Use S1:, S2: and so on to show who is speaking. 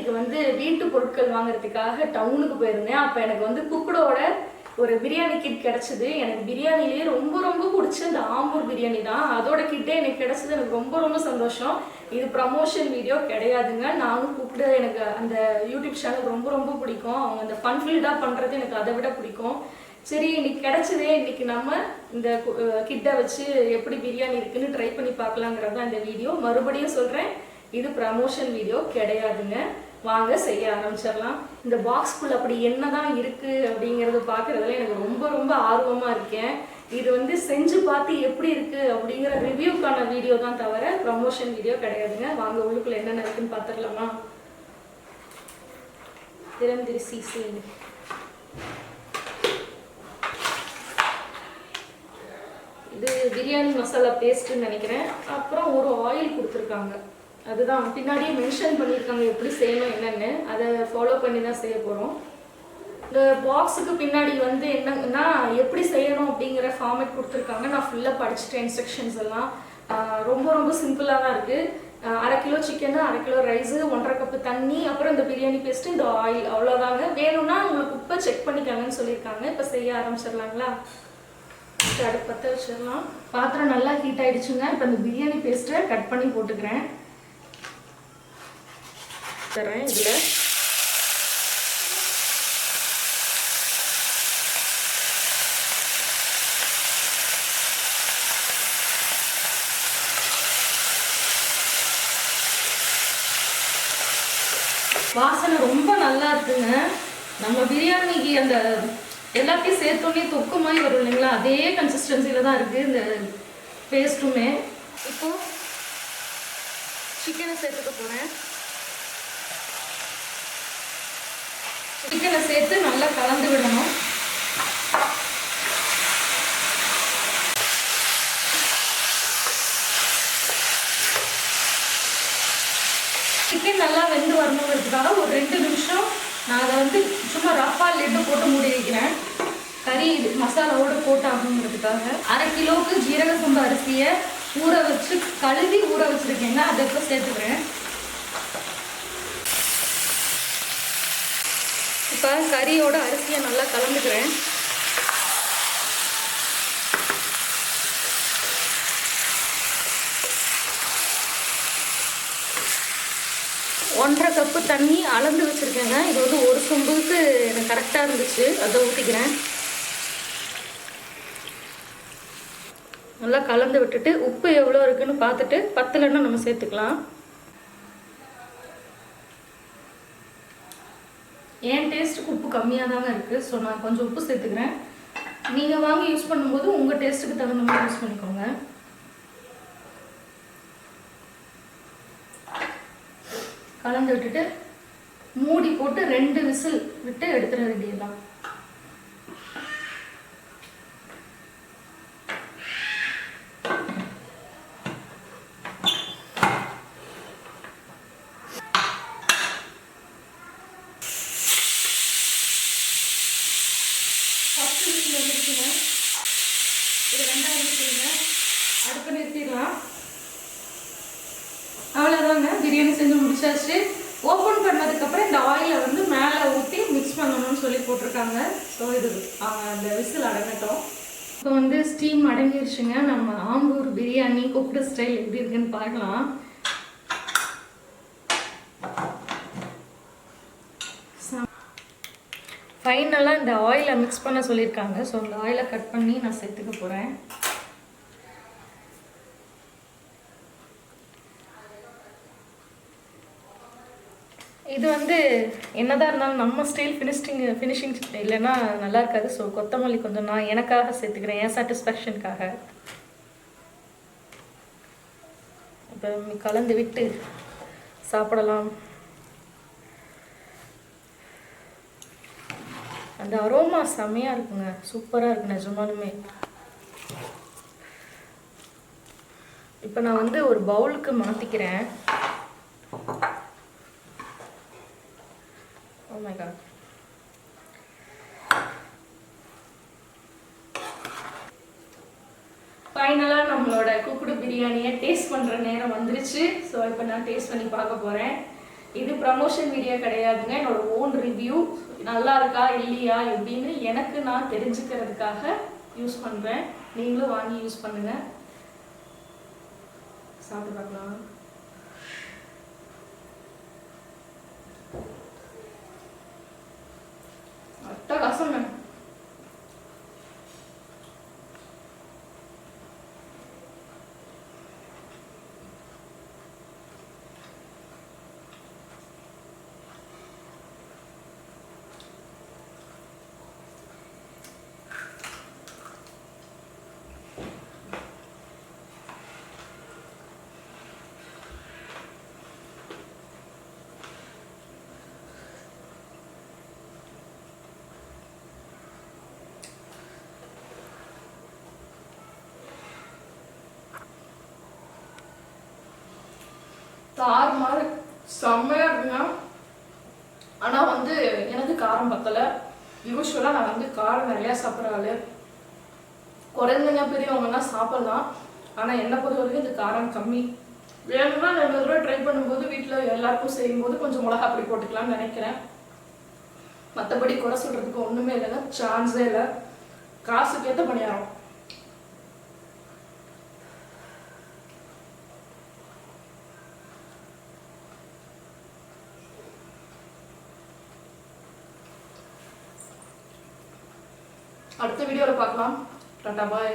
S1: இன்னைக்கு வந்து வீட்டு பொருட்கள் வாங்குறதுக்காக டவுனுக்கு போயிருந்தேன். அப்போ எனக்கு வந்து குக்கடோட ஒரு பிரியாணி கிட் கிடச்சிது. எனக்கு பிரியாணிலேயே ரொம்ப ரொம்ப பிடிச்ச இந்த ஆம்பூர் பிரியாணி தான். அதோட கிட்டே எனக்கு கிடச்சது. எனக்கு ரொம்ப ரொம்ப சந்தோஷம். இது ப்ரமோஷன் வீடியோ கிடையாதுங்க. நானும் கூப்பிட எனக்கு அந்த யூடியூப் சேனல் ரொம்ப ரொம்ப பிடிக்கும். அவங்க அந்த ஃபன்ஃபில்டாக பண்ணுறது எனக்கு அதை விட பிடிக்கும். சரி இன்னைக்கு கிடைச்சதே இன்னைக்கு நம்ம இந்த கிட்டை வச்சு எப்படி பிரியாணி இருக்குன்னு ட்ரை பண்ணி பார்க்கலாங்கிறது தான் இந்த வீடியோ மறுபடியும் சொல்கிறேன் இது ப்ரமோஷன் வீடியோ கிடையாதுங்க. வாங்க செய்ய ஆரம்பிச்சிடலாம். இந்த பாக்ஸ்குள்ள அப்படி என்னதான் இருக்கு அப்படிங்கறத பார்க்கறதுல எனக்கு ரொம்ப ரொம்ப ஆர்வமா இருக்கேன். இது வந்து செஞ்சு பார்த்து எப்படி இருக்கு அப்படிங்கிற ரிவ்யூக்கான வீடியோ தான் தவிர ப்ரமோஷன் வீடியோ கிடையாதுங்க. வாங்க உள்ளுக்குள்ள என்னென்ன இருக்குன்னு பார்த்துடலாமா திறந்திரு சிசி. இது பிரியாணி மசாலா பேஸ்ட்டுன்னு நினைக்கிறேன். அப்புறம் ஒரு ஆயில் கொடுத்துருக்காங்க. அதுதான். பின்னாடியே மென்ஷன் பண்ணியிருக்காங்க எப்படி செய்யணும் என்னன்னு. அதை ஃபாலோ பண்ணி தான் செய்ய போகிறோம் இந்த பாக்ஸுக்கு பின்னாடி வந்து என்னன்னா எப்படி செய்யணும் அப்படிங்கிற ஃபார்மேட் கொடுத்துருக்காங்க. நான் ஃபுல்லாக படிச்சுட்டேன் இன்ஸ்ட்ரக்ஷன்ஸ் எல்லாம். ரொம்ப ரொம்ப சிம்பிளாக தான் இருக்குது அரை கிலோ சிக்கனு அரை கிலோ ரைஸு ஒன்றரை கப்பு தண்ணி அப்புறம் இந்த பிரியாணி பேஸ்ட்டு இந்த ஆயில் அவ்வளோதாங்க வேணும்னா உங்களுக்கு உப்பை செக் பண்ணிக்காங்கன்னு சொல்லியிருக்காங்க. இப்போ செய்ய ஆரம்பிச்சிடலாங்களா? அடுப்பு பற்ற வச்சிடலாம். பாத்திரம் நல்லா ஹீட் ஆகிடுச்சுங்க இப்போ இந்த பிரியாணி பேஸ்ட்டை கட் பண்ணி போட்டுக்கிறேன். தரேன் இதில். வாசனை ரொம்ப நல்லா இருக்குங்க. நம்ம பிரியாணிக்கு அந்த எல்லாத்தையும் சேர்த்தோன்னே தொக்கு மாதிரி வரும் இல்லைங்களா? அதே கன்சிஸ்டன்சியில் தான் இருக்குது இந்த பேஸ்ட்டுமே இப்போ சிக்கனை சேர்த்துக்க போகிறேன் சிக்கனை சேர்த்து நல்லா கலந்து விடணும். சிக்கன் நல்லா வெந்து வரணுங்கிறதுக்காக ஒரு ரெண்டு நிமிஷம் நான் அதை வந்து சும்மா ரஃபாக லிட்டு போட்டு மூடி வைக்கிறேன். கறி இது மசாலாவோடு போட்டு ஆகணுங்கிறதுக்காக அரை கிலோவுக்கு ஜீரக சம்பா அரிசியை ஊற வச்சு கழுவி ஊற வச்சுருக்கேன்னா அதை இப்போ சேர்த்துக்கிறேன். இப்போ கறியோட அரிசியை நல்லா கலந்துக்கிறேன். ஒன்றரை கப்பு தண்ணி அளந்து வச்சுருக்கேங்க. இது வந்து ஒரு சொம்புக்கு எனக்கு கரெக்டாக இருந்துச்சு. அதை ஊற்றிக்கிறேன் நல்லா கலந்து விட்டுட்டு உப்பு எவ்வளோ இருக்குன்னு பார்த்துட்டு பத்தலைன்னா நம்ம சேர்த்துக்கலாம். என் டேஸ்ட்டுக்கு உப்பு கம்மியாக தாங்க இருக்குது ஸோ நான் கொஞ்சம் உப்பு சேர்த்துக்கிறேன். நீங்கள் வாங்கி யூஸ் பண்ணும்போது உங்கள் டேஸ்ட்டுக்கு தகுந்த மாதிரி யூஸ் பண்ணிக்கோங்க. கலந்து விட்டுட்டு மூடி போட்டு ரெண்டு விசில் விட்டு எடுத்துட வேண்டியதுதான் ஃபஸ்ட்டு விசில் வந்துருச்சுங்க இது ரெண்டாவது விசிலுங்க அடுப்பு நிறுத்திடலாம் அவ்வளோதாங்க பிரியாணி செஞ்சு முடிச்சாச்சு. ஓப்பன் பண்ணதுக்கப்புறம் இந்த ஆயிலை வந்து மேலே ஊற்றி மிக்ஸ் பண்ணணும்னு சொல்லி போட்டிருக்காங்க. ஸோ இது அந்த விசில் அடங்கட்டும். இப்போ வந்து ஸ்டீம் அடங்கிருச்சுங்க. நம்ம ஆம்பூர் பிரியாணி குக்டு ஸ்டைல் எப்படி இருக்குன்னு பார்க்கலாம். ஃபைனலாக இந்த ஆயிலை மிக்ஸ் பண்ண சொல்லியிருக்காங்க. ஸோ இந்த ஆயிலை கட் பண்ணி நான் சேர்த்துக்க போகிறேன் இது வந்து என்னதான் இருந்தாலும் நம்ம ஸ்டைல் ஃபினிஷிங் ஃபினிஷிங் இல்லைன்னா நல்லா இருக்காது. ஸோ கொத்தமல்லி கொஞ்சம் நான் எனக்காக சேர்த்துக்கிறேன் என் சாட்டிஸ்ஃபேக்ஷனுக்காக இப்போ கலந்து விட்டு சாப்பிடலாம். அந்த அரோமா செம்மையாக இருக்குங்க. சூப்பராக இருக்கு நிஜமானுமே இப்போ நான் வந்து ஒரு பவுலுக்கு மாற்றிக்கிறேன் Oh my god. ஃபைனலாக நம்மளோட குக்குடு பிரியாணியை டேஸ்ட் பண்ணுற நேரம் வந்துருச்சு. ஸோ இப்போ நான் டேஸ்ட் பண்ணி பார்க்க போகிறேன் இது ப்ரமோஷன் வீடியோ கிடையாதுங்க. என்னோட ஓன் ரிவ்யூ நல்லா இருக்கா இல்லையா எப்படின்னு எனக்கு நான் தெரிஞ்சுக்கிறதுக்காக யூஸ் பண்ணுறேன் நீங்களும் வாங்கி யூஸ் பண்ணுங்கள் சாப்பிட்டு பார்க்கலாம். தார் மாதிரி செம்மையா இருக்குங்க. ஆனால் வந்து எனக்கு காரம் பத்தலை. யூஸ்வலாக நான் வந்து காரம் நிறையா சாப்பிட்ற ஆளு. குறைந்தங்க பெரியவங்கலாம் சாப்பிட்லாம். ஆனால் என்னை பொறுத்த வரைக்கும் இது காரம் கம்மி. வேணும்னா ரெண்டு தடவை ட்ரை பண்ணும்போது வீட்டில் எல்லாருக்கும் செய்யும்போது கொஞ்சம் மிளகா அப்படி போட்டுக்கலாம்னு நினைக்கிறேன். மற்றபடி குறை சொல்கிறதுக்கு ஒன்றுமே இல்லைங்க. சான்ஸே இல்லை. காசுக்கேற்ற பணியாரம். அடுத்த வீடியோவில் பார்க்கலாம். Tata bye.